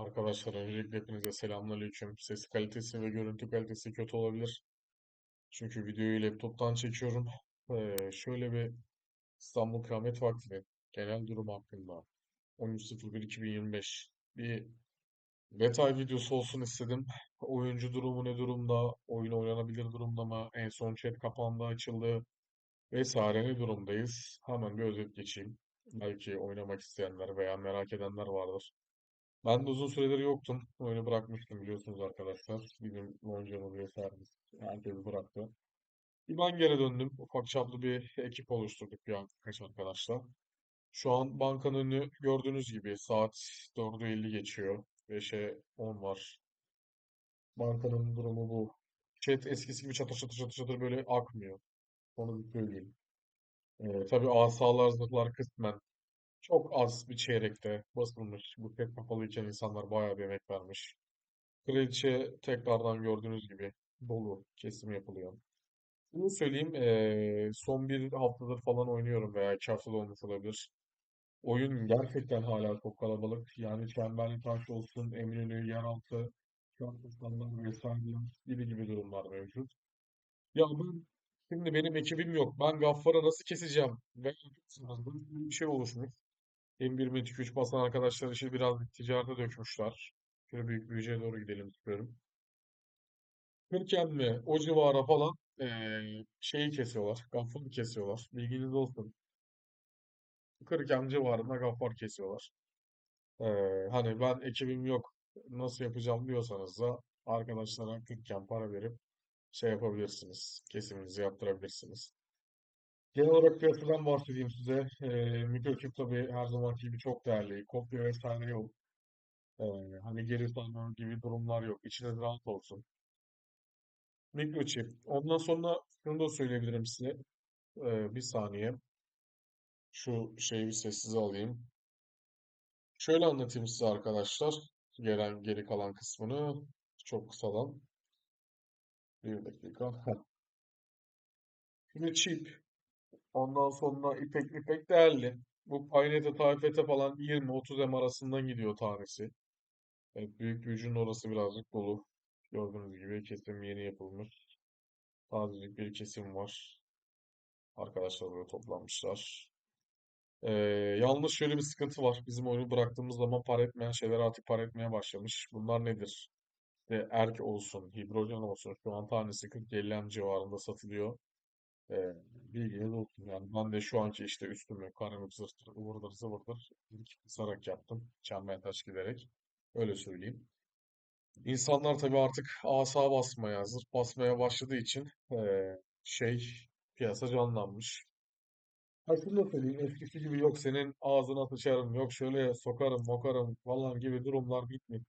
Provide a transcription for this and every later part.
Arkadaşlar öncelikle hepinize selamünaleyküm. Ses kalitesi ve görüntü kalitesi kötü olabilir. Çünkü videoyu laptoptan çekiyorum. Ee, şöyle bir İstanbul Kıyamet Vakti'nin genel durum hakkında 13.01.2025 bir detay videosu olsun istedim. Oyuncu durumu ne durumda? Oyun oynanabilir durumda mı? En son chat kapandı, açıldı vesaire ne durumdayız? Hemen bir özet geçeyim. Belki oynamak isteyenler veya merak edenler vardır. Ben de uzun süredir yoktum. Oyunu bırakmıştım biliyorsunuz arkadaşlar. Bizim Lonca'nın vesairemiz herkes bıraktı. Ben geri döndüm. Ufak çaplı bir ekip oluşturduk bir kaç arkadaşlar. Şu an bankanın önü gördüğünüz gibi saat 4'ü 50 geçiyor. 5'e 10 var. Bankanın durumu bu. Chat eskisi gibi çatır çatır çatır çatır böyle akmıyor. Onu bir söyleyeyim. Ee, tabii asalar zırhlar kısmen çok az bir çeyrekte basılmış. Bu chat kapalıyken insanlar bayağı bir emek vermiş. Kraliçe tekrardan gördüğünüz gibi dolu kesim yapılıyor. Bunu söyleyeyim, eee, son bir haftadır falan oynuyorum veya iki haftada olmuş olabilir. Oyun gerçekten hala çok kalabalık. Yani Çemberli Taş olsun, Eminönü, Yeraltı, Şanlıurfalar vesaireler gibi gibi durumlar mevcut. Ya ben, şimdi benim ekibim yok. Ben Gaffar'ı nasıl keseceğim? Ve bir şey oluşmuş. M1 Metik 3 basan arkadaşlar işi biraz ticarete dökmüşler. Şöyle büyük büyüceye doğru gidelim istiyorum. Kırken mi o civara falan eee, şeyi kesiyorlar. Gaffar kesiyorlar. Bilginiz olsun. Kırken civarında gaffar kesiyorlar. Eee, hani ben ekibim yok nasıl yapacağım diyorsanız da arkadaşlara Kırken para verip şey yapabilirsiniz. Kesiminizi yaptırabilirsiniz. Genel olarak piyasadan bahsedeyim size. Eee mikroçip tabii her zamanki gibi çok değerli. Kopya vesaire yok. Eee, hani geri sarma gibi durumlar yok. İçiniz rahat olsun. Mikroçip. Ondan sonra şunu da söyleyebilirim size. Ee, bir saniye. Şu şeyi bir sessize alayım. Şöyle anlatayım size arkadaşlar. Gelen geri kalan kısmını çok kısadan. Bir dakika. Şimdi çip. Ondan sonra ipek ipek değerli. Bu Paynete, Taifete falan 20-30 M arasından gidiyor tanesi. Evet, büyük büyücünün orası birazcık dolu. Gördüğünüz gibi kesim yeni yapılmış. Tazecik bir kesim var. Arkadaşlar buraya toplanmışlar. Ee, yalnız şöyle bir sıkıntı var. Bizim oyunu bıraktığımız zaman para etmeyen şeyler artık para etmeye başlamış. Bunlar nedir? İşte erk olsun, hidrojen olsun. Şu an tanesi 40-50 M civarında satılıyor. Ee, bilginiz olsun. Yani ben de şu anki işte üstümü karanlık zırhtır, ıvırdır zıvırdır ilk kısarak yaptım. Çember taş giderek. Öyle söyleyeyim. İnsanlar tabii artık asa basmaya, zırh basmaya başladığı için ee, şey piyasa canlanmış. Ha şunu da söyleyeyim eskisi gibi yok senin ağzına sıçarım yok şöyle sokarım mokarım falan gibi durumlar bitmiyor.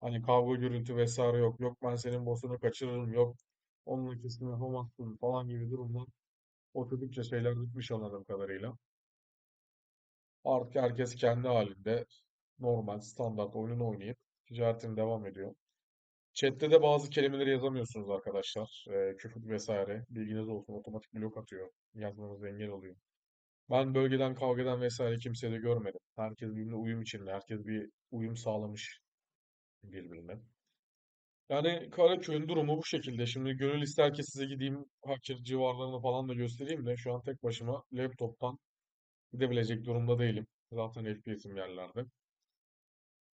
Hani kavga gürültü vesaire yok yok ben senin boss'unu kaçırırım yok onunla kesin yapamazsın falan gibi durumlar oturdukça şeyler bitmiş anladığım kadarıyla. Artık herkes kendi halinde normal standart oyununu oynayıp ticaretine devam ediyor. Chat'te de bazı kelimeleri yazamıyorsunuz arkadaşlar. Ee, küfür vesaire. Bilginiz olsun otomatik blok atıyor. Yazmanız engel oluyor. Ben bölgeden kavga eden vesaire kimseyi de görmedim. Herkes birbirine uyum içinde. Herkes bir uyum sağlamış birbirine. Yani Karaköy'ün durumu bu şekilde. Şimdi gönül ister ki size gideyim Hakir civarlarını falan da göstereyim de şu an tek başıma laptoptan gidebilecek durumda değilim. Zaten FPS'im yerlerde.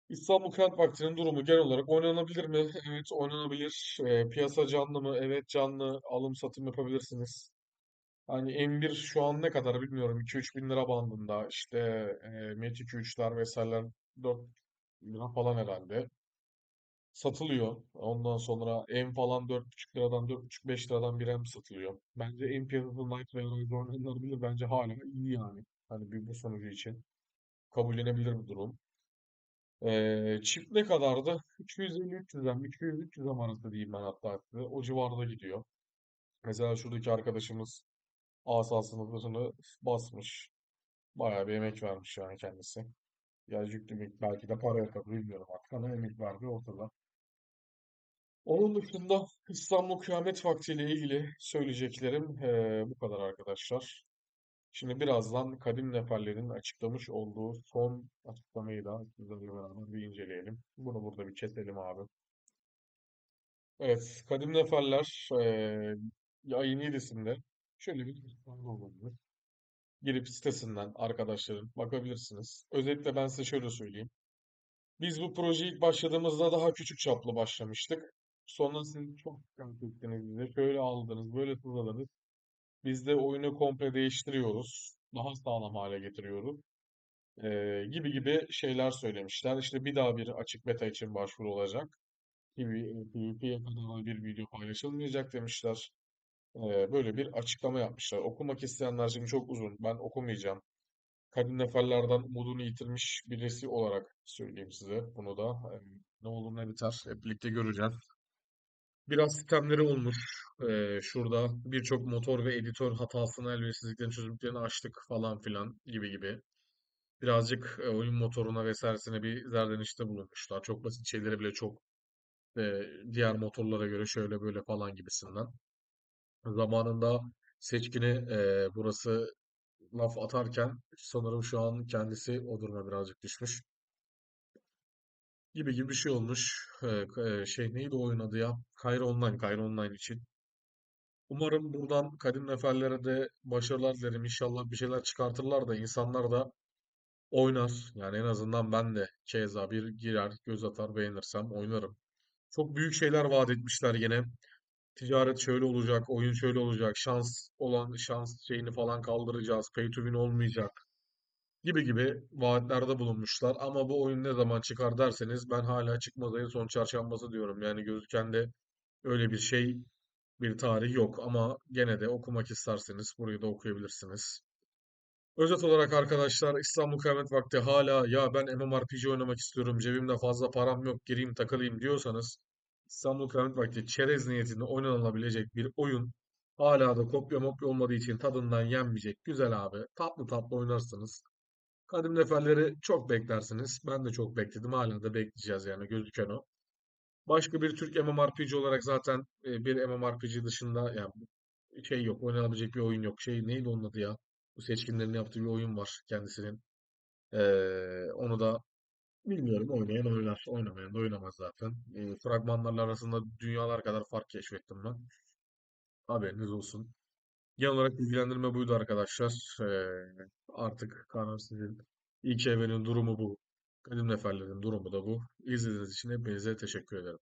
İstanbul Kent Vakti'nin durumu genel olarak oynanabilir mi? Evet oynanabilir. Ee, piyasa canlı mı? Evet canlı. Alım satım yapabilirsiniz. Hani M1 şu an ne kadar bilmiyorum. 2-3 bin lira bandında. İşte e, Mate 2-3'ler vesaireler 4 lira falan herhalde. Satılıyor. Ondan sonra M falan 4,5 liradan 4,5-5 liradan bir M satılıyor. Bence M piyasası Night veya Rise oynanabilir. Bence hala iyi yani. Hani bir bu sonucu için. Kabullenebilir bir durum. Ee, çift ne kadardı? 250-300'den 200-300'e arası diyeyim ben hatta. O civarda gidiyor. Mesela şuradaki arkadaşımız asasını hızını basmış. Bayağı bir emek vermiş yani kendisi. Ya yüklü belki de para yatırdı bilmiyorum artık ama emek verdi ortada. Onun dışında İstanbul Kıyamet Vakti ile ilgili söyleyeceklerim eee, bu kadar arkadaşlar. Şimdi birazdan Kadim Neferlerin açıklamış olduğu son açıklamayı da sizlerle beraber bir inceleyelim. Bunu burada bir keselim abi. Evet, Kadim Neferler eee ayın 7'sinde şöyle bir açıklama oldu. Girip sitesinden arkadaşlarım bakabilirsiniz. Özellikle ben size şöyle söyleyeyim. Biz bu projeyi ilk başladığımızda daha küçük çaplı başlamıştık. Sonra siz çok dikkat ettiniz bize. Şöyle aldınız, böyle tuzladınız. Biz de oyunu komple değiştiriyoruz. Daha sağlam hale getiriyoruz. Ee, gibi gibi şeyler söylemişler. İşte bir daha bir açık beta için başvuru olacak. Gibi PvP'ye kadar bir video paylaşılmayacak demişler. Ee, böyle bir açıklama yapmışlar. Okumak isteyenler şimdi çok uzun. Ben okumayacağım. Kadim neferlerden umudunu yitirmiş birisi olarak söyleyeyim size bunu da. Ne olur ne biter hep birlikte göreceğiz. Biraz sistemleri olmuş. Ee, şurada birçok motor ve editör hatasını, elversizliklerini, çözümlüklerini açtık falan filan gibi gibi. Birazcık e, oyun motoruna vesairesine bir zerdenişte bulunmuşlar. Çok basit şeyleri bile çok e, diğer motorlara göre şöyle böyle falan gibisinden. Zamanında Seçkin'i e, burası laf atarken sanırım şu an kendisi o duruma birazcık düşmüş. Gibi gibi bir şey olmuş. Ee, şey neydi oyun adı ya? Kayra Online, Kayra Online için. Umarım buradan kadim neferlere de başarılar dilerim. İnşallah bir şeyler çıkartırlar da insanlar da oynar. Yani en azından ben de keza bir girer, göz atar, beğenirsem oynarım. Çok büyük şeyler vaat etmişler yine. Ticaret şöyle olacak, oyun şöyle olacak, şans olan şans şeyini falan kaldıracağız, pay to win olmayacak. Gibi gibi vaatlerde bulunmuşlar. Ama bu oyun ne zaman çıkar derseniz ben hala çıkmaz ayın son çarşambası diyorum. Yani gözüken de öyle bir şey bir tarih yok ama gene de okumak isterseniz burayı da okuyabilirsiniz. Özet olarak arkadaşlar İstanbul Kıyamet Vakti hala ya ben MMORPG oynamak istiyorum cebimde fazla param yok gireyim takılayım diyorsanız İstanbul Kıyamet Vakti çerez niyetinde oynanabilecek bir oyun. Hala da kopya mopya olmadığı için tadından yenmeyecek. Güzel abi. Tatlı tatlı oynarsınız. Kadim neferleri çok beklersiniz. Ben de çok bekledim. Hala da bekleyeceğiz yani gözüken o. Başka bir Türk MMORPG olarak zaten e, bir MMORPG dışında yani şey yok. Oynanabilecek bir oyun yok. Şey neydi onun adı ya? Bu seçkinlerin yaptığı bir oyun var kendisinin. Ee, onu da bilmiyorum. Oynayan oynar. Oynamayan da oynamaz zaten. Ee, fragmanlarla arasında dünyalar kadar fark keşfettim ben. Haberiniz olsun. Genel olarak bilgilendirme buydu arkadaşlar. Ee, artık karar sizin. İlk durumu bu. Kadim Neferlerin durumu da bu. İzlediğiniz için hepinize teşekkür ederim.